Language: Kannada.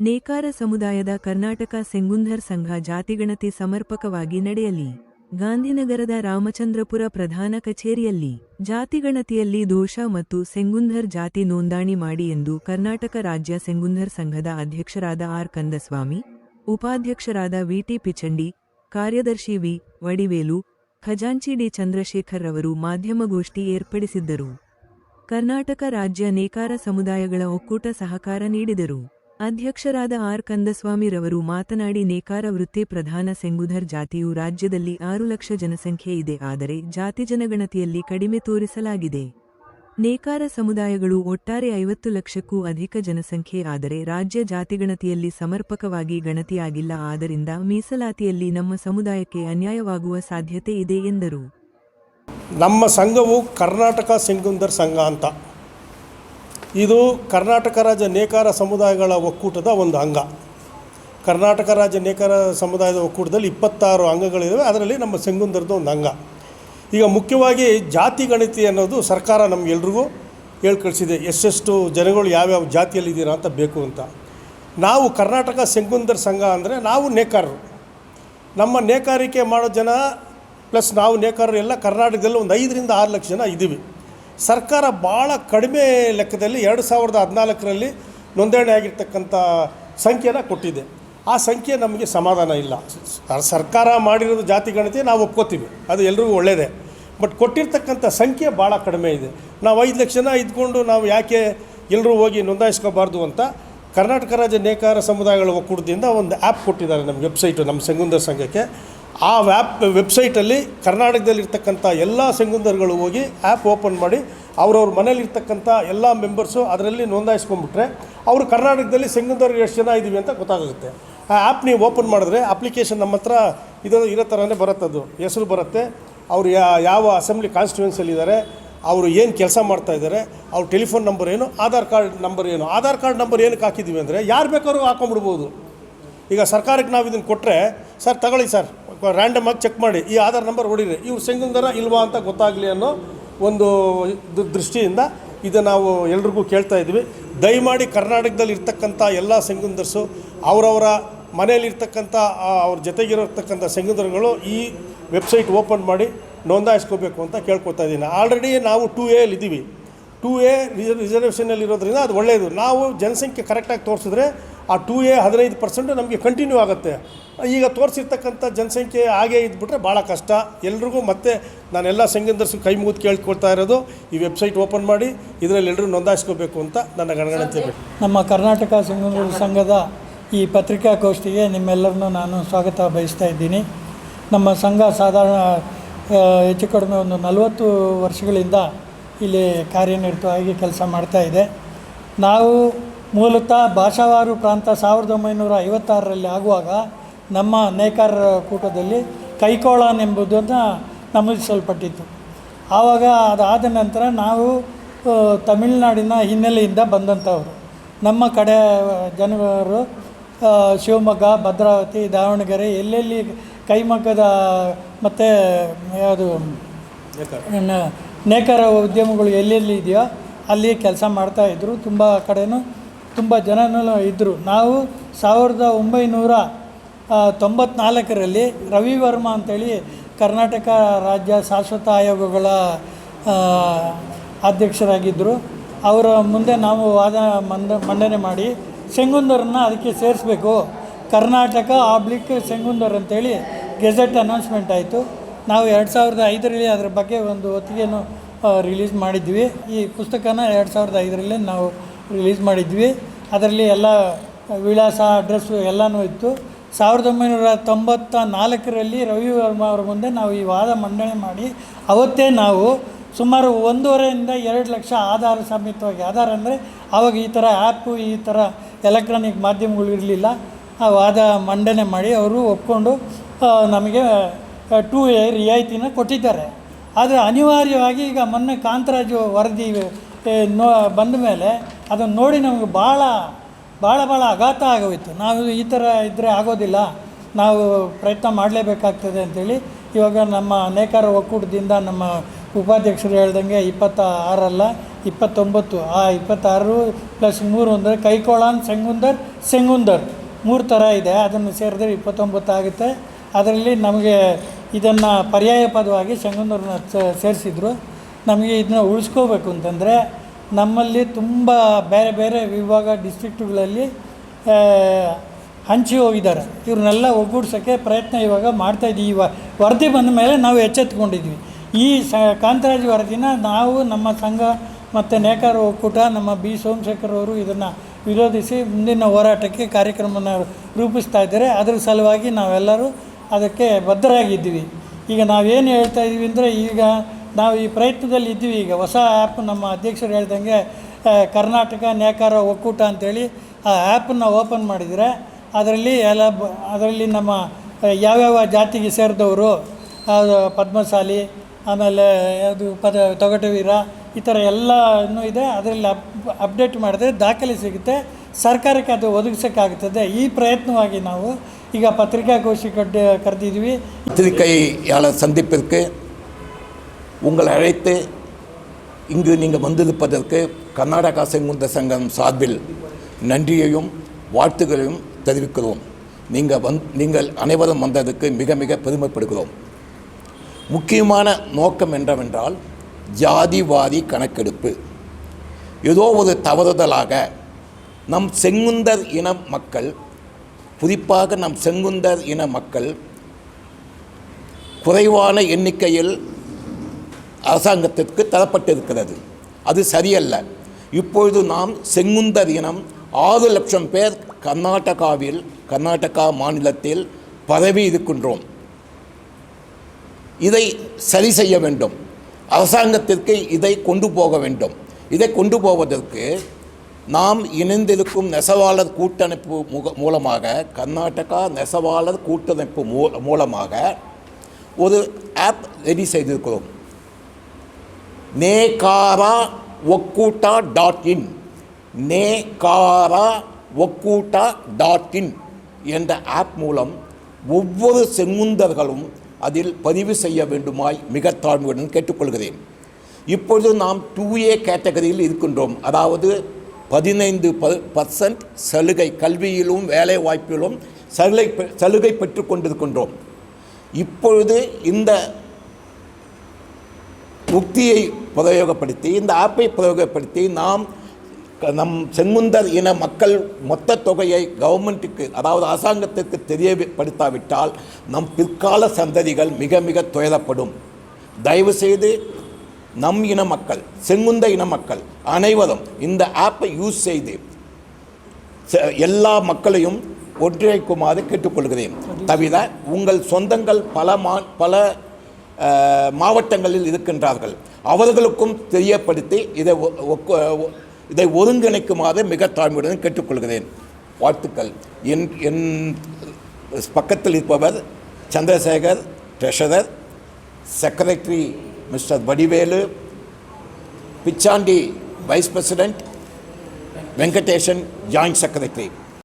ನೇಕಾರ ಸಮುದಾಯದ ಕರ್ನಾಟಕ ಸೆಂಗುಂಧರ್ ಸಂಘ ಜಾತಿಗಣತಿ ಸಮರ್ಪಕವಾಗಿ ನಡೆಯಲಿ. ಗಾಂಧಿನಗರದ ರಾಮಚಂದ್ರಪುರ ಪ್ರಧಾನ ಕಚೇರಿಯಲ್ಲಿ ಜಾತಿಗಣತಿಯಲ್ಲಿ ದೋಷ ಮತ್ತು ಸೆಂಗುಂಧರ್ ಜಾತಿ ನೋಂದಾಣಿ ಮಾಡಿ ಎಂದು ಕರ್ನಾಟಕ ರಾಜ್ಯ ಸೆಂಗುಂಧರ್ ಸಂಘದ ಅಧ್ಯಕ್ಷರಾದ ಆರ್. ಕಂದಸ್ವಾಮಿ, ಉಪಾಧ್ಯಕ್ಷರಾದ ವಿಟಿ ಪಿಚಂಡಿ, ಕಾರ್ಯದರ್ಶಿ ವಿ. ವಡಿವೇಲು, ಖಜಾಂಚಿ ಡಿ. ಚಂದ್ರಶೇಖರ್ ರವರು ಮಾಧ್ಯಮಗೋಷ್ಠಿ ಏರ್ಪಡಿಸಿದ್ದರು. ಕರ್ನಾಟಕ ರಾಜ್ಯ ನೇಕಾರ ಸಮುದಾಯಗಳ ಒಕ್ಕೂಟ ಸಹಕಾರ ನೀಡಿದರು. ಅಧ್ಯಕ್ಷರಾದ ಆರ್. ಕಂದಸ್ವಾಮಿರವರು ಮಾತನಾಡಿ, ನೇಕಾರ ವೃತ್ತಿ ಪ್ರಧಾನ ಸೆಂಗುಧರ್ ಜಾತಿಯು ರಾಜ್ಯದಲ್ಲಿ ಆರು ಲಕ್ಷ ಜನಸಂಖ್ಯೆ ಇದೆ. ಆದರೆ ಜಾತಿ ಜನಗಣತಿಯಲ್ಲಿ ಕಡಿಮೆ ತೋರಿಸಲಾಗಿದೆ. ನೇಕಾರ ಸಮುದಾಯಗಳು ಒಟ್ಟಾರೆ ಐವತ್ತು ಲಕ್ಷಕ್ಕೂ ಅಧಿಕ ಜನಸಂಖ್ಯೆ. ಆದರೆ ರಾಜ್ಯ ಜಾತಿಗಣತಿಯಲ್ಲಿ ಸಮರ್ಪಕವಾಗಿ ಗಣತಿಯಾಗಿಲ್ಲ. ಆದ್ದರಿಂದ ಮೀಸಲಾತಿಯಲ್ಲಿ ನಮ್ಮ ಸಮುದಾಯಕ್ಕೆ ಅನ್ಯಾಯವಾಗುವ ಸಾಧ್ಯತೆ ಇದೆ ಎಂದರು. ನಮ್ಮ ಸಂಘವು ಕರ್ನಾಟಕ ಸಿಂಗುಂದರ್ ಸಂಘ ಅಂತ. ಇದು ಕರ್ನಾಟಕ ರಾಜ್ಯ ನೇಕಾರ ಸಮುದಾಯಗಳ ಒಕ್ಕೂಟದ ಒಂದು ಅಂಗ. ಕರ್ನಾಟಕ ರಾಜ್ಯ ನೇಕಾರ ಸಮುದಾಯದ ಒಕ್ಕೂಟದಲ್ಲಿ ಇಪ್ಪತ್ತಾರು ಅಂಗಗಳಿವೆ. ಅದರಲ್ಲಿ ನಮ್ಮ ಸಂಗುಂದರದ ಒಂದು ಅಂಗ. ಈಗ ಮುಖ್ಯವಾಗಿ ಜಾತಿ ಗಣತಿ ಅನ್ನೋದು ಸರ್ಕಾರ ನಮಗೆಲ್ರಿಗೂ ಹೇಳ್ಕಳಿಸಿದೆ. ಎಷ್ಟೆಷ್ಟು ಜನಗಳು ಯಾವ್ಯಾವ ಜಾತಿಯಲ್ಲಿದ್ದೀರಾ ಅಂತ ಬೇಕು ಅಂತ. ನಾವು ಕರ್ನಾಟಕ ಸೆಂಗುಂದರ್ ಸಂಘ ಅಂದರೆ ನಾವು ನೇಕಾರರು. ನಮ್ಮ ನೇಕಾರಿಕೆ ಮಾಡೋ ಜನ, ಪ್ಲಸ್ ನಾವು ನೇಕಾರರು ಎಲ್ಲ ಕರ್ನಾಟಕದಲ್ಲಿ ಒಂದು ಐದರಿಂದ ಆರು ಲಕ್ಷ ಜನ ಇದ್ದೀವಿ. ಸರ್ಕಾರ ಭಾಳ ಕಡಿಮೆ ಲೆಕ್ಕದಲ್ಲಿ ಎರಡು ಸಾವಿರದ ಹದಿನಾಲ್ಕರಲ್ಲಿ ನೋಂದಣಿ ಆಗಿರ್ತಕ್ಕಂಥ ಸಂಖ್ಯೆನ ಕೊಟ್ಟಿದೆ. ಆ ಸಂಖ್ಯೆ ನಮಗೆ ಸಮಾಧಾನ ಇಲ್ಲ. ಸರ್ಕಾರ ಮಾಡಿರೋದು ಜಾತಿ ಗಣತಿ ನಾವು ಒಪ್ಕೋತೀವಿ. ಅದು ಎಲ್ರಿಗೂ ಒಳ್ಳೆಯದೇ ಬಟ್ ಕೊಟ್ಟಿರ್ತಕ್ಕಂಥ ಸಂಖ್ಯೆ ಭಾಳ ಕಡಿಮೆ ಇದೆ. ನಾವು ಐದು ಲಕ್ಷ ಜನ ಇದ್ಕೊಂಡು ನಾವು ಯಾಕೆ ಎಲ್ಲರೂ ಹೋಗಿ ನೋಂದಾಯಿಸ್ಕೋಬಾರ್ದು ಅಂತ ಕರ್ನಾಟಕ ರಾಜ್ಯ ನೇಕಾರ ಸಮುದಾಯಗಳ ಒಕ್ಕೂಟದಿಂದ ಒಂದು ಆ್ಯಪ್ ಕೊಟ್ಟಿದ್ದಾರೆ ನಮ್ಮ ವೆಬ್ಸೈಟು, ನಮ್ಮ ಸಂಗುಂದರ್ ಸಂಘಕ್ಕೆ. ಆ ವ್ಯಾಪ್, ವೆಬ್ಸೈಟಲ್ಲಿ ಕರ್ನಾಟಕದಲ್ಲಿರ್ತಕ್ಕಂಥ ಎಲ್ಲ ಸಂಗುಂದರ್ಗಳು ಹೋಗಿ ಆ್ಯಪ್ ಓಪನ್ ಮಾಡಿ ಅವ್ರವ್ರ ಮನೇಲಿರ್ತಕ್ಕಂಥ ಎಲ್ಲ ಮೆಂಬರ್ಸು ಅದರಲ್ಲಿ ನೋಂದಾಯಿಸ್ಕೊಂಡ್ಬಿಟ್ರೆ ಅವರು ಕರ್ನಾಟಕದಲ್ಲಿ ಸಂಗಂಧರು ಎಷ್ಟು ಜನ ಇದ್ದೀವಿ ಅಂತ ಗೊತ್ತಾಗುತ್ತೆ. ಆ ಆ್ಯಪ್ ನೀವು ಓಪನ್ ಮಾಡಿದ್ರೆ ಅಪ್ಲಿಕೇಶನ್ ನಮ್ಮ ಹತ್ರ ಇದು ಇರೋ ಥರನೇ ಬರುತ್ತದು ಹೆಸರು ಬರುತ್ತೆ, ಅವರು ಯಾ, ಯಾವ ಅಸೆಂಬ್ಲಿ ಕಾನ್ಸ್ಟಿಟ್ಯೂನ್ಸಲ್ಲಿದ್ದಾರೆ ಅವರು ಏನು ಕೆಲಸ ಮಾಡ್ತಾ ಇದ್ದಾರೆ, ಅವ್ರ ಟೆಲಿಫೋನ್ ನಂಬರ್ ಏನು, ಆಧಾರ್ ಕಾರ್ಡ್ ನಂಬರ್ ಏನು, ಆಧಾರ್ ಕಾರ್ಡ್ ನಂಬರ್ ಏನಕ್ಕೆ ಹಾಕಿದ್ದೀವಿ ಅಂದರೆ ಯಾರು ಬೇಕಾದ್ರೂ ಹಾಕೊಂಡ್ಬಿಡ್ಬೋದು ಈಗ ಸರ್ಕಾರಕ್ಕೆ ನಾವು ಇದನ್ನು ಕೊಟ್ಟರೆ ಸರ್ ತಗೊಳ್ಳಿ ಸರ್ ರ್ಯಾಂಡಮ್ ಆಗಿ ಚೆಕ್ ಮಾಡಿ, ಈ ಆಧಾರ್ ನಂಬರ್ ಹೊಡೀರಿ, ಇವ್ರು ಸಿಂಗಂಗರ ಇಲ್ವಾ ಅಂತ ಗೊತ್ತಾಗಲಿ ಅನ್ನೋ ಒಂದು ದೃಷ್ಟಿಯಿಂದ ಇದು ನಾವು ಎಲ್ರಿಗೂ ಕೇಳ್ತಾ ಇದ್ವಿ. ದಯಮಾಡಿ ಕರ್ನಾಟಕದಲ್ಲಿ ಇರ್ತಕ್ಕಂಥ ಎಲ್ಲ ಸೆಂಗುಂದರ್ಸು ಅವರವರ ಮನೆಯಲ್ಲಿರ್ತಕ್ಕಂಥ ಅವ್ರ ಜೊತೆಗಿರತಕ್ಕಂಥ ಸೆಂಗುಂದರ್ಗಳು ಈ ವೆಬ್ಸೈಟ್ ಓಪನ್ ಮಾಡಿ ನೋಂದಾಯಿಸ್ಕೋಬೇಕು ಅಂತ ಕೇಳ್ಕೊತಾ ಇದ್ದೀನಿ. ಆಲ್ರೆಡಿ ನಾವು ಟೂ ಎಲ್ಲಿ ಇದ್ದೀವಿ ಟೂ ಎ ರಿಸರ್ವೇಷನಲ್ಲಿ ಇರೋದ್ರಿಂದ ಅದು ಒಳ್ಳೆಯದು ನಾವು ಜನಸಂಖ್ಯೆ ಕರೆಕ್ಟಾಗಿ ತೋರಿಸಿದ್ರೆ ಆ ಟೂ ಎ ಹದಿನೈದು ಪರ್ಸೆಂಟ್ ನಮಗೆ ಕಂಟಿನ್ಯೂ ಆಗುತ್ತೆ. ಈಗ ತೋರಿಸಿರ್ತಕ್ಕಂಥ ಜನಸಂಖ್ಯೆ ಹಾಗೆ ಇದ್ಬಿಟ್ರೆ ಭಾಳ ಕಷ್ಟ. ಎಲ್ರಿಗೂ ಮತ್ತೆ ನಾನೆಲ್ಲ ಸಂಗಂದರ್ಸು ಕೈ ಮುಗಿದು ಕೇಳ್ಕೊಳ್ತಾ ಇರೋದು, ಈ ವೆಬ್ಸೈಟ್ ಓಪನ್ ಮಾಡಿ, ಇದರಲ್ಲಿ ಎಲ್ಲರೂ ನೋಂದಾಯಿಸ್ಕೋಬೇಕು ಅಂತ ನನ್ನ ಗಣಗಣತೆ ನಮ್ಮ ಕರ್ನಾಟಕ ಸಂಗಮೂರು ಸಂಘದ ಈ ಪತ್ರಿಕಾಗೋಷ್ಠಿಗೆ ನಿಮ್ಮೆಲ್ಲರನ್ನೂ ನಾನು ಸ್ವಾಗತ ಬಯಸ್ತಾ ಇದ್ದೀನಿ. ನಮ್ಮ ಸಂಘ ಸಾಧಾರಣ ಹೆಚ್ಚು ಕಡಿಮೆ ಒಂದು ನಲವತ್ತು ವರ್ಷಗಳಿಂದ ಇಲ್ಲಿ ಕಾರ್ಯನಿರತವಾಗಿ ಕೆಲಸ ಮಾಡ್ತಾ ಇದೆ. ನಾವು ಮೂಲತಃ ಭಾಷಾವಾರು ಪ್ರಾಂತ ಸಾವಿರದ ಒಂಬೈನೂರ ಐವತ್ತಾರರಲ್ಲಿ ಆಗುವಾಗ ನಮ್ಮ ನೇಕಾರ ಕೂಟದಲ್ಲಿ ಕೈಕೋಳನ್ ಎಂಬುದನ್ನು ನಮೂದಿಸಲ್ಪಟ್ಟಿತ್ತು. ಆವಾಗ ಅದಾದ ನಂತರ ನಾವು ತಮಿಳುನಾಡಿನ ಹಿನ್ನೆಲೆಯಿಂದ ಬಂದಂಥವರು. ನಮ್ಮ ಕಡೆ ಜನರು ಶಿವಮೊಗ್ಗ ಭದ್ರಾವತಿ ದಾವಣಗೆರೆ ಎಲ್ಲೆಲ್ಲಿ ಕೈಮಗ್ಗದ ಮತ್ತು ಯಾವುದು ನೇಕಾರ. ಉದ್ಯಮಗಳು ಎಲ್ಲೆಲ್ಲಿ ಇದೆಯೋ ಅಲ್ಲಿ ಕೆಲಸ ಮಾಡ್ತಾಯಿದ್ರು ತುಂಬ ಕಡೆನೂ ತುಂಬ ಜನನೂ ಇದ್ದರು ನಾವು ಸಾವಿರದ ಒಂಬೈನೂರ ತೊಂಬತ್ನಾಲ್ಕರಲ್ಲಿ ರವಿವರ್ಮ ಅಂತೇಳಿ ಕರ್ನಾಟಕ ರಾಜ್ಯ ಶಾಶ್ವತ ಆಯೋಗಗಳ ಅಧ್ಯಕ್ಷರಾಗಿದ್ದರು ಅವರ ಮುಂದೆ ನಾವು ವಾದ ಮಂಡ, ಮಂಡನೆ ಮಾಡಿ ಸೆಂಗುಂದರನ್ನ ಅದಕ್ಕೆ ಸೇರಿಸ್ಬೇಕು. ಕರ್ನಾಟಕ ಆಬ್ಲಿಕ್ ಸೆಂಗುಂದರ್ ಅಂತೇಳಿ ಗೆಜೆಟ್ ಅನೌನ್ಸ್ಮೆಂಟ್ ಆಯಿತು. ನಾವು ಎರಡು ಸಾವಿರದ ಐದರಲ್ಲಿ ಅದರ ಬಗ್ಗೆ ಒಂದು ಹೊತ್ತಿಗೆಯನ್ನು ರಿಲೀಸ್ ಮಾಡಿದ್ವಿ. ಈ ಪುಸ್ತಕನ ಎರಡು ಸಾವಿರದ ಐದರಲ್ಲಿ ನಾವು ರಿಲೀಸ್ ಮಾಡಿದ್ವಿ. ಅದರಲ್ಲಿ ಎಲ್ಲ ವಿಳಾಸ ಅಡ್ರೆಸ್ಸು ಎಲ್ಲನೂ ಇತ್ತು. ಸಾವಿರದ ಒಂಬೈನೂರ ತೊಂಬತ್ತ ನಾಲ್ಕರಲ್ಲಿ ರವಿ ವರ್ಮ ಅವರ ಮುಂದೆ ನಾವು ಈ ವಾದ ಮಂಡನೆ ಮಾಡಿ, ಅವತ್ತೇ ನಾವು ಸುಮಾರು ಒಂದೂವರೆಯಿಂದ ಎರಡು ಲಕ್ಷ ಆಧಾರ ಸಮೇತವಾಗಿ, ಆಧಾರ ಅಂದರೆ ಆವಾಗ ಈ ಥರ ಆ್ಯಪು ಈ ಥರ ಎಲೆಕ್ಟ್ರಾನಿಕ್ ಮಾಧ್ಯಮಗಳು ಇರಲಿಲ್ಲ. ಆ ವಾದ ಮಂಡನೆ ಮಾಡಿ ಅವರು ಒಪ್ಕೊಂಡು ನಮಗೆ ಟೂ ಎ ರಿಯಾಯಿತಿನ ಕೊಟ್ಟಿದ್ದಾರೆ. ಆದರೆ ಅನಿವಾರ್ಯವಾಗಿ ಈಗ ಮೊನ್ನೆ ಕಾಂತರಾಜು ವರದಿ ನೋ, ಬಂದ ಮೇಲೆ ಅದನ್ನು ನೋಡಿ ನಮಗೆ ಭಾಳ ಭಾಳ ಭಾಳ ಆಘಾತ ಆಗೋಯಿತು. ನಾವು ಈ ಥರ ಇದ್ದರೆ ಆಗೋದಿಲ್ಲ. ನಾವು ಪ್ರಯತ್ನ ಮಾಡಲೇಬೇಕಾಗ್ತದೆ ಅಂತೇಳಿ ಇವಾಗ ನಮ್ಮ ನೇಕಾರ ಒಕ್ಕೂಟದಿಂದ ನಮ್ಮ ಉಪಾಧ್ಯಕ್ಷರು ಹೇಳ್ದಂಗೆ ಇಪ್ಪತ್ತ ಆರಲ್ಲ ಇಪ್ಪತ್ತೊಂಬತ್ತು, ಆ ಇಪ್ಪತ್ತಾರು ಪ್ಲಸ್ ಮೂರು ಅಂದರೆ ಕೈಕೋಳಾನ್ ಸೆಂಗುಂದರ್ ಸೆಂಗುಂದರ್ ಮೂರು ಥರ ಇದೆ. ಅದನ್ನು ಸೇರಿದ್ರೆ ಇಪ್ಪತ್ತೊಂಬತ್ತು ಆಗುತ್ತೆ. ಅದರಲ್ಲಿ ನಮಗೆ ಇದನ್ನು ಪರ್ಯಾಯ ಪದವಾಗಿ ಸೆಂಗುಂದರ್ನ ಸೇರಿಸಿದ್ರು. ನಮಗೆ ಇದನ್ನ ಉಳಿಸ್ಕೋಬೇಕು ಅಂತಂದರೆ ನಮ್ಮಲ್ಲಿ ತುಂಬ ಬೇರೆ ಬೇರೆ ವಿಭಾಗ ಡಿಸ್ಟ್ರಿಕ್ಟ್ಗಳಲ್ಲಿ ಹಂಚಿ ಹೋಗಿದ್ದಾರೆ. ಇವ್ರನ್ನೆಲ್ಲ ಒಗ್ಗೂಡ್ಸೋಕ್ಕೆ ಪ್ರಯತ್ನ ಇವಾಗ ಮಾಡ್ತಾಯಿದ್ದೀವಿ ಇವಾಗ ವರದಿ ಬಂದ ಮೇಲೆ ನಾವು ಎಚ್ಚೆತ್ಕೊಂಡಿದ್ವಿ. ಈ ಸ, ಕಾಂತರಾಜ್ ವರದಿನ ನಾವು ನಮ್ಮ ಸಂಘ ಮತ್ತು ನೇಕಾರ ಒಕ್ಕೂಟ, ನಮ್ಮ ಬಿ ಸೋಮಶೇಖರ್ ಅವರು ಇದನ್ನು ವಿರೋಧಿಸಿ ಮುಂದಿನ ಹೋರಾಟಕ್ಕೆ ಕಾರ್ಯಕ್ರಮನ ರೂಪಿಸ್ತಾ ಇದ್ದಾರೆ. ಅದರ ಸಲುವಾಗಿ ನಾವೆಲ್ಲರೂ ಅದಕ್ಕೆ ಬದ್ಧರಾಗಿದ್ದೀವಿ. ಈಗ ನಾವೇನು ಹೇಳ್ತಾ ಇದ್ದೀವಿ ಅಂದರೆ ಈಗ ನಾವು ಈ ಪ್ರಯತ್ನದಲ್ಲಿ ಇದ್ದೀವಿ. ಈಗ ಹೊಸ ಆ್ಯಪ್ ನಮ್ಮ ಅಧ್ಯಕ್ಷರು ಹೇಳ್ದಂಗೆ ಕರ್ನಾಟಕ ನೇಕಾರ ಒಕ್ಕೂಟ ಅಂತೇಳಿ ಆ ಆ್ಯಪನ್ನು ಓಪನ್ ಮಾಡಿದರೆ ಅದರಲ್ಲಿ ಎಲ್ಲ ಅದರಲ್ಲಿ ನಮ್ಮ ಯಾವ್ಯಾವ ಜಾತಿಗೆ ಸೇರಿದವರು ಪದ್ಮಶಾಲಿ ಆಮೇಲೆ ಅದು ಪದ, ತೊಗಟವೀರ, ಈ ಥರ ಎಲ್ಲನೂ ಇದೆ. ಅದರಲ್ಲಿ ಅಪ್ ಅಪ್ಡೇಟ್ ಮಾಡಿದ್ರೆ ದಾಖಲೆ ಸಿಗುತ್ತೆ. ಸರ್ಕಾರಕ್ಕೆ ಅದು ಒದಗಿಸೋಕ್ಕಾಗುತ್ತದೆ ಈ ಪ್ರಯತ್ನವಾಗಿ ನಾವು ಈಗ ಪತ್ರಿಕಾಗೋಷ್ಠಿ ಕಡ್ ಕರೆದಿದ್ವಿ ಪತ್ರಿಕೈ ಸಂದೀಪಕ್ಕೆ உங்களை அழைத்து இங்கு நீங்கள் வந்திருப்பதற்கு கர்நாடகா செங்குந்த சங்கம் சார்பில் நன்றியையும் வாழ்த்துகளையும் தெரிவிக்கிறோம். நீங்கள் வந் நீங்கள் அனைவரும் வந்ததுக்கு மிக மிக பெருமைப்படுகிறோம். முக்கியமான நோக்கம் என்னவென்றால் ஜாதிவாதி கணக்கெடுப்பு. ஏதோ ஒரு தவறுதலாக நம் செங்குந்தர் இன மக்கள் குறிப்பாக நம் செங்குந்தர் இன மக்கள் குறைவான எண்ணிக்கையில் அரசாங்கத்திற்கு தரப்பட்டிருக்கிறது. அது சரியல்ல. இப்பொழுது நாம் செங்குந்தர் இனம் ஆறு லட்சம் பேர் கர்நாடகாவில் கர்நாடகா மாநிலத்தில் பரவி இருக்கின்றோம். இதை சரி செய்ய வேண்டும். அரசாங்கத்திற்கு இதை கொண்டு போக வேண்டும். இதை கொண்டு போவதற்கு நாம் இணைந்திருக்கும் நெசவாளர் கூட்டமைப்பு முக மூலமாக கர்நாடகா நெசவாளர் கூட்டமைப்பு மூ மூலமாக ஒரு ஆப் ரெடி செய்திருக்கிறோம். நேகாரா ஒக்கூட்டா டாட் இன். நேகாரா ஒக்கூட்டா டாட் இன் என்ற ஆப் மூலம் ஒவ்வொரு செங்குந்தர்களும் அதில் பதிவு செய்ய வேண்டுமாய் மிக தாழ்வுடன் கேட்டுக்கொள்கிறேன். இப்பொழுது நாம் டூ ஏ கேட்டகரியில் இருக்கின்றோம். அதாவது பதினைந்து ப பர்சன்ட் சலுகை கல்வியிலும் வேலை வாய்ப்பிலும் சலுகை பெ- சலுகை பெற்று கொண்டிருக்கின்றோம். இப்பொழுது இந்த உக்தியை பிரயோகப்படுத்தி இந்த ஆப்பை பிரயோகப்படுத்தி நாம் க- நம் செங்குந்தர் இன மக்கள் மொத்த தொகையை கவர்மெண்ட்டுக்கு அதாவது அரசாங்கத்திற்கு தெரியப்படுத்தாவிட்டால் நம் பிற்கால சந்ததிகள் மிக மிக துயரப்படும். தயவுசெய்து நம் இன மக்கள் செங்குந்த இன மக்கள் அனைவரும் இந்த ஆப்பை யூஸ் செய்து ச- எல்லா மக்களையும் ஒன்றிணைக்குமாறு கேட்டுக்கொள்கிறேன். தவிர உங்கள் சொந்தங்கள் பல மா பல மாவட்டங்களில் இருக்கின்றார்கள். அவர்களுக்கும் தெரியப்படுத்தி இதை இதை ஒருங்கிணைக்குமாறு மிக தாழ்மையுடன் கேட்டுக்கொள்கிறேன். வாழ்த்துக்கள். என் என் பக்கத்தில் இருப்பவர் Chandrasekar treasurer secretary mister Vadivelu Pichandi vice president Venkatesan joint secretary.